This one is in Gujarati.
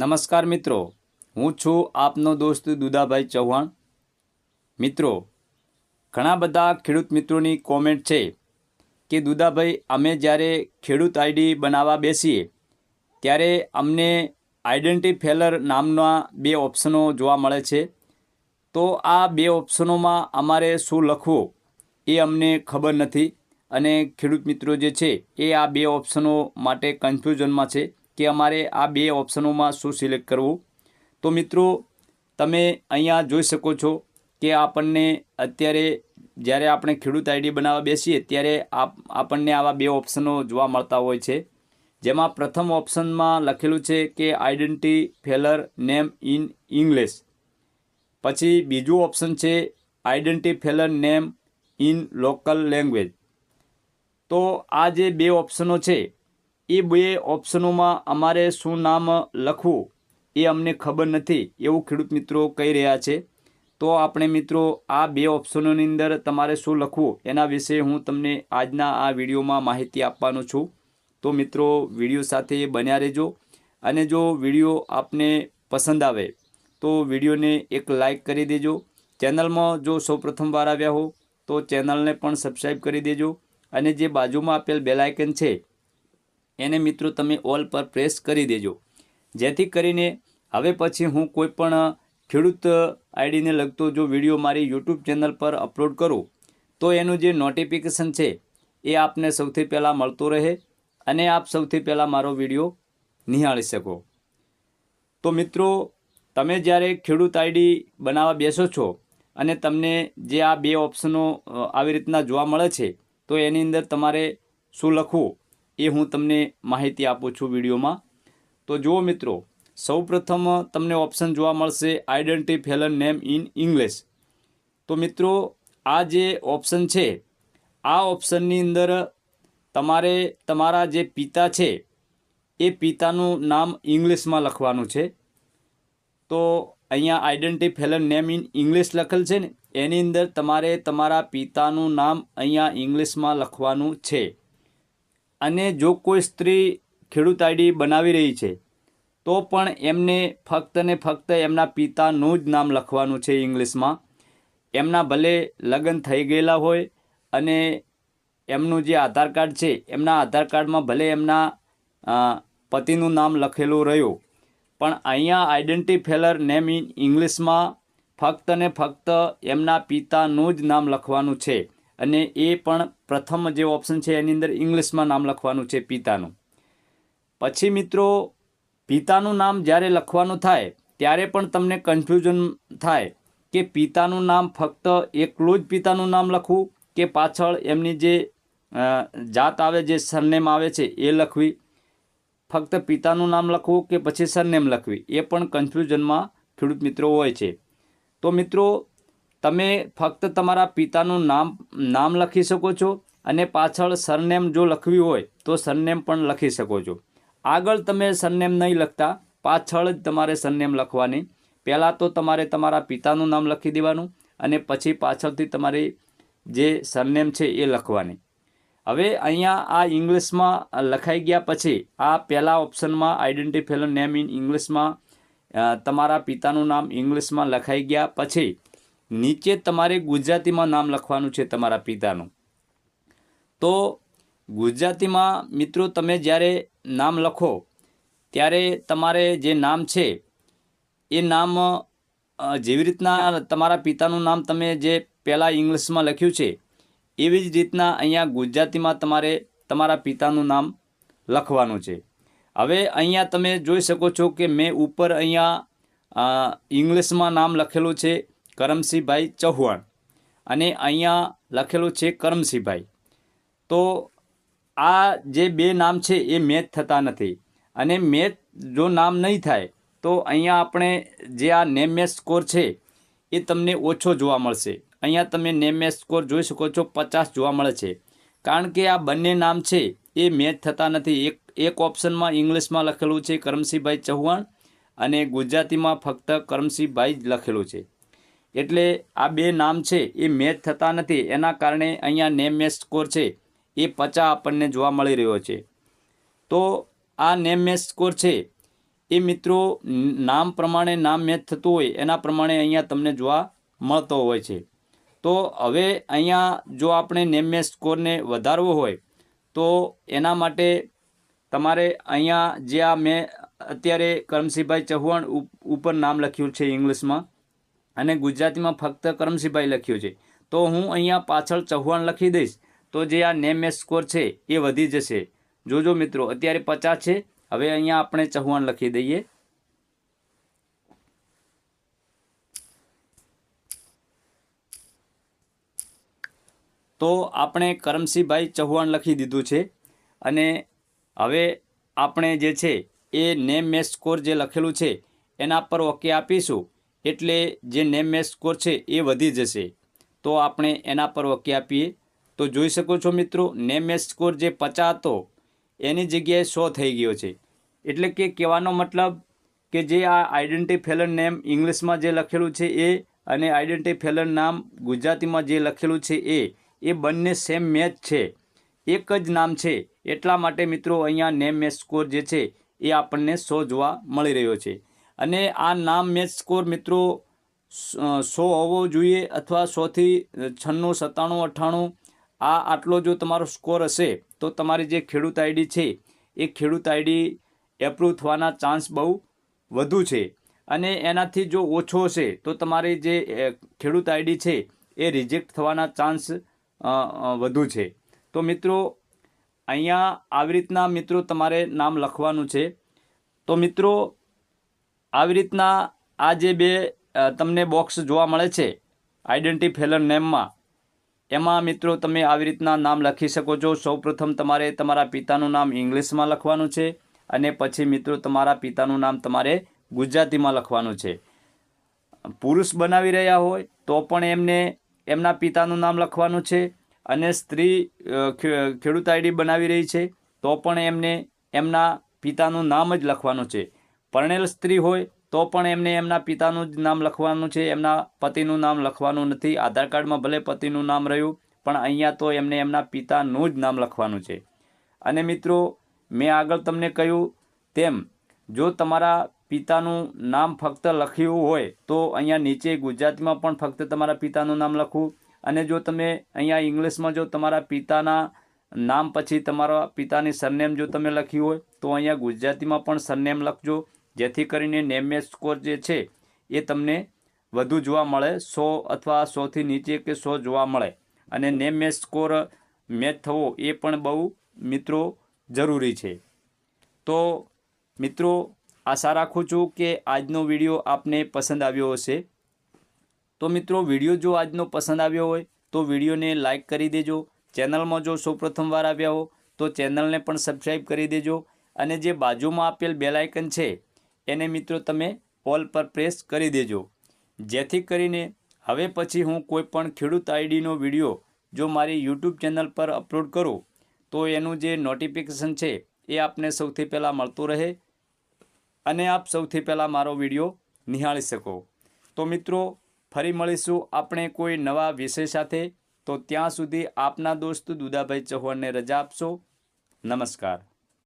નમસ્કાર મિત્રો. હું છું આપનો દોસ્ત દુદાભાઈ ચૌહાણ. મિત્રો, ઘણા બધા ખેડૂત મિત્રોની કોમેન્ટ છે કે, દુદાભાઈ, અમે જ્યારે ખેડૂત આઈડી બનાવવા બેસીએ, ત્યારે અમને આઈડેન્ટી ફેલર નામના બે ઓપ્શનો જોવા મળે છે. તો આ બે ઓપ્શનોમાં અમારે શું લખવું એ અમને ખબર નથી. અને ખેડૂત મિત્રો જે છે, એ આ બે ઓપ્શનો માટે કન્ફ્યુઝનમાં છે. કે અમારે આ બે ઓપ્શનોમાં શું સિલેક્ટ કરવું? તો મિત્રો, તમે અહીંયા જોઈ શકો છો કે આપણને અત્યારે જ્યારે આપણે ખેડૂત આઈડી બનાવવા બેસીએ ત્યારે આપ, આપણને આવા બે ઓપ્શનો જોવા મળતા હોય છે. જેમાં પ્રથમ ઓપ્શનમાં લખેલું છે કે identifier name in English. પછી બીજું ઓપ્શન છે identifier name in local language. તો આ જે બે ઓપ્શનો છે એ બે ઓપ્શનોમાં અમારે શું નામ લખવું એ અમને ખબર નથી, એવું ખેડૂત મિત્રો કહી રહ્યા છે. તો આપણે મિત્રો આ બે ઓપ્શનોની અંદર તમારે શું લખવું એના વિશે હું તમને આજના આ વિડીયોમાં માહિતી આપવાનો છું. તો મિત્રો, વીડિયો સાથે બન્યા રહેજો અને જો વીડિયો આપને પસંદ આવે તો વિડીયોને એક લાઈક કરી દેજો. ચેનલમાં જો સૌપ્રથમ વાર આવ્યા હો તો ચેનલને પણ સબસ્ક્રાઈબ કરી દેજો અને જે બાજુમાં આપેલ બેલાયકન છે એને મિત્રો તમે ઓલ પર પ્રેસ કરી દેજો. જેથી કરીને હવે પછી હું કોઈપણ ખેડૂત આઈડીને લગતો જો વીડિયો મારી યુટ્યુબ ચેનલ પર અપલોડ કરું, તો એનું જે નોટિફિકેશન છે, એ આપને સૌથી પહેલાં મળતો રહે અને આપ સૌથી પહેલાં મારો વીડિયો નિહાળી શકો. તો મિત્રો, તમે જ્યારે ખેડૂત આઈડી બનાવવા બેસો છો અને તમને જે આ બે ઓપ્શનો આવી રીતના જોવા મળે છે, તો એની અંદર તમારે શું લખવું? એ હું તમને માહિતી આપું છું વિડીયોમાં. તો જુઓ મિત્રો, સૌપ્રથમ તમને ઓપ્શન જોવા મળશે identifier name in English તો મિત્રો, આ જે ઓપ્શન છે, આ ઓપ્શનની અંદર તમારે તમારા જે પિતા છે, એ પિતાનું નામ ઇંગ્લિશમાં લખવાનું છે. તો અહીંયા identifier name in English લખેલ છે ને, એની અંદર તમારે તમારા પિતાનું નામ અહીંયા ઇંગ્લિશમાં લખવાનું છે. અને જો કોઈ સ્ત્રી ખેડૂત આઈડી બનાવી રહી છે, તો પણ એમને ફક્ત ને ફક્ત એમના પિતાનું જ નામ લખવાનું છે ઇંગ્લિશમાં. એમના ભલે લગ્ન થઈ ગયેલા હોય અને એમનું જે આધાર કાર્ડ છે, એમના આધાર કાર્ડમાં ભલે એમના પતિનું નામ લખેલું રહ્યું, પણ અહીંયા આઈડેન્ટી ફેલર નેમ ઇન ઇંગ્લિશમાં ફક્ત ને ફક્ત એમના પિતાનું જ નામ લખવાનું છે. અને એ પણ પ્રથમ જે ઓપ્શન છે, એની અંદર ઇંગ્લિશમાં નામ લખવાનું છે પિતાનું. પછી મિત્રો, પિતાનું નામ જ્યારે લખવાનું થાય, ત્યારે પણ તમને કન્ફ્યુઝન થાય કે પિતાનું નામ ફક્ત એકલું જ પિતાનું નામ લખવું કે પાછળ એમની જે જાત આવે, જે સરનેમ આવે છે, એ લખવી? ફક્ત પિતાનું નામ લખવું કે પછી સરનેમ લખવી? એ પણ કન્ફ્યુઝનમાં ખેડૂત મિત્રો હોય છે. તો મિત્રો તમે ફક્ત તમારા પિતાનું નામ નામ લખી શકો છો અને પાછળ સરનેમ જો લખવી હોય તો સરનેમ પણ લખી શકો છો. આગળ તમે સરનેમ નહીં લખતા, પાછળ જ તમારે સરનેમ લખવાની. પહેલાં તો તમારે તમારા પિતાનું નામ લખી દેવાનું અને પછી પાછળથી તમારી જે સરનેમ છે એ લખવાની. હવે અહીંયા આ ઇંગ્લિશમાં લખાઈ ગયા પછી આ પહેલા ઓપ્શનમાં આઈડેન્ટિફાયર નેમ ઇન ઇંગ્લિશમાં તમારા પિતાનું નામ ઇંગ્લિશમાં લખાઈ ગયા પછી નીચે તમારે ગુજરાતીમાં નામ લખવાનું છે તમારા પિતાનું. તો ગુજરાતીમાં મિત્રો તમે જ્યારે નામ લખો, ત્યારે તમારે જે નામ છે, એ નામ જેવી રીતના તમારા પિતાનું નામ તમે જે પહેલાં ઇંગ્લિશમાં લખ્યું છે, એવી જ રીતના અહીંયા ગુજરાતીમાં તમારે તમારા પિતાનું નામ લખવાનું છે. હવે અહીંયા તમે જોઈ શકો છો કે મેં ઉપર અહીંયા ઇંગ્લિશમાં નામ લખેલું છે. કરમસિંહભાઈ ચૌહાણ. અને અહીંયા લખેલું છે કરમસિંહભાઈ. તો આ જે બે નામ છે એ મેચ થતા નથી. અને મેચ જો નામ નહીં થાય, તો અહીંયા આપણે જે આ નેમ મેચ સ્કોર છે એ તમને ઓછો જોવા મળશે. અહીંયા તમે નેમ મેચ સ્કોર જોઈ શકો છો, પચાસ જોવા મળે છે. કારણ કે આ બંને નામ છે એ મેચ થતા નથી. એક એક ઓપ્શનમાં ઇંગ્લિશમાં લખેલું છે કરમસિંહભાઈ ચૌહાણ અને ગુજરાતીમાં ફક્ત કરમસિંહભાઈ જ લખેલું છે. એટલે આ બે નામ છે, એ મેચ થતા નથી. એના કારણે અહીંયા નેમ મેચ સ્કોર છે, એ પચા આપણને જોવા મળી રહ્યો છે. તો આ નેમ મેચ સ્કોર છે, એ મિત્રો નામ પ્રમાણે નામ મેચ થતું હોય, એના પ્રમાણે અહીંયા તમને જોવા મળતો હોય છે. તો હવે અહીંયા જો આપણે નેમ મેચ સ્કોરને વધારવો હોય, તો એના માટે તમારે અહીંયા જે આ મેં અત્યારે કરમસિંહભાઈ ચૌહાણ ઉપ- ઉપર નામ લખ્યું છે ઇંગ્લિશમાં અને ગુજરાતીમાં ફક્ત કરમસિંહભાઈ લખ્યું છે. તો હું અહીંયા પાછળ ચૌહાણ લખી દઈશ. તો જે આ નેમ મેચ સ્કોર છે, એ વધી જશે. જોજો મિત્રો, અત્યારે પચાસ છે. હવે અહીંયા આપણે ચૌહાણ લખી દઈએ. તો આપણે કરમસિંહભાઈ ચૌહાણ લખી દીધું છે. અને હવે આપણે જે છે, એ નેમ મેચ સ્કોર જે લખેલું છે, એના પર ઓકે આપીશું. એટલે જે નેમ મેચ સ્કોર છે એ વધી જશે. તો આપણે એના પર ઓકે આપીએ. તો જોઈ શકો છો મિત્રો નેમ મેચ સ્કોર જે પચાસ હતો, એની જગ્યાએ સો થઈ ગયો છે. એટલે કે કહેવાનો મતલબ કે જે આ આઈડેન્ટિટી નેમ ઇંગ્લિશમાં જે લખેલું છે એ અને આઈડેન્ટિટી ફેલન નામ ગુજરાતીમાં જે લખેલું છે એ એ બંને સેમ મેચ છે. એક જ નામ છે. એટલા માટે મિત્રો અહીંયા નેમ મેચ સ્કોર જે છે એ આપણને સો જોવા મળી રહ્યો છે. અને આ નામ મેચ સ્કોર મિત્રો સો હોવો જોઈએ અથવા સોથી છન્નું, સત્તાણું, અઠ્ઠાણું, આ આટલો જો તમારો સ્કોર હશે, તો તમારી જે ખેડૂત આઈડી છે, એ ખેડૂત આઈડી એપ્રુવ થવાના ચાન્સ બહુ વધુ છે. અને એનાથી જો ઓછો હશે, તો તમારી જે ખેડૂત આઈડી છે, એ રિજેક્ટ થવાના ચાન્સ વધુ છે. તો મિત્રો, અહીંયા આવી રીતના મિત્રો તમારે નામ લખવાનું છે. તો મિત્રો આવી રીતના આ જે બે તમને બોક્સ જોવા મળે છે આઈડેન્ટી નેમમાં એમાં મિત્રો તમે આવી રીતના નામ લખી શકો છો. સૌપ્રથમ તમારે તમારા પિતાનું નામ ઇંગ્લિશમાં લખવાનું છે અને પછી મિત્રો તમારા પિતાનું નામ તમારે ગુજરાતીમાં લખવાનું છે. પુરુષ બનાવી રહ્યા હોય તો પણ એમને એમના પિતાનું નામ લખવાનું છે અને સ્ત્રી ખેડૂત આઈડી બનાવી રહી છે તો પણ એમને એમના પિતાનું નામ જ લખવાનું છે. પરણેલ સ્ત્રી હોય, તો પણ એમને એમના પિતાનું જ નામ લખવાનું છે. એમના પતિનું નામ લખવાનું નથી. આધાર કાર્ડમાં ભલે પતિનું નામ રહ્યું, પણ અહીંયા તો એમને એમના પિતાનું જ નામ લખવાનું છે. અને મિત્રો, મેં આગળ તમને કહ્યું તેમ, જો તમારા પિતાનું નામ ફક્ત લખ્યું હોય, તો અહીંયા નીચે ગુજરાતીમાં પણ ફક્ત તમારા પિતાનું નામ લખવું. અને જો તમે અહીંયા ઇંગ્લિશમાં જો તમારા પિતાના નામ પછી તમારા પિતાની સરનેમ જો તમે લખ્યું હોય, તો અહીંયા ગુજરાતીમાં પણ સરનેમ લખજો. જેથી કરીને નેમ સ્કોર જે છે, એ તમને વધુ જોવા મળે, સો અથવા સોથી નીચે કે સો જોવા મળે. અને નેમ મેચ સ્કોર મેચ થવો એ પણ બહુ મિત્રો જરૂરી છે. તો મિત્રો, આશા રાખું છું કે આજનો વીડિયો આપને પસંદ આવ્યો હશે. તો મિત્રો, વીડિયો જો આજનો પસંદ આવ્યો હોય, તો વિડીયોને લાઇક કરી દેજો. ચેનલમાં જો સૌપ્રથમ વાર આવ્યા હો, તો ચેનલને પણ સબસ્ક્રાઈબ કરી દેજો. અને જે બાજુમાં આપેલ બેલ આઇકન છે એને મિત્રો તમે પોલ પર પ્રેસ કરી દેજો. જેથી કરીને હવે પછી હું કોઈપણ ખેડૂત આઈડીનો વીડિયો જો મારી યુટ્યુબ ચેનલ પર અપલોડ કરું, તો એનું જે નોટિફિકેશન છે એ આપને સૌથી પહેલાં મળતું રહે અને આપ સૌથી પહેલાં મારો વીડિયો નિહાળી શકો. તો મિત્રો, ફરી મળીશું આપણે કોઈ નવા વિષય સાથે. તો ત્યાં સુધી આપના દોસ્ત દુદાભાઈ ચૌહાણને રજા આપશો. નમસ્કાર.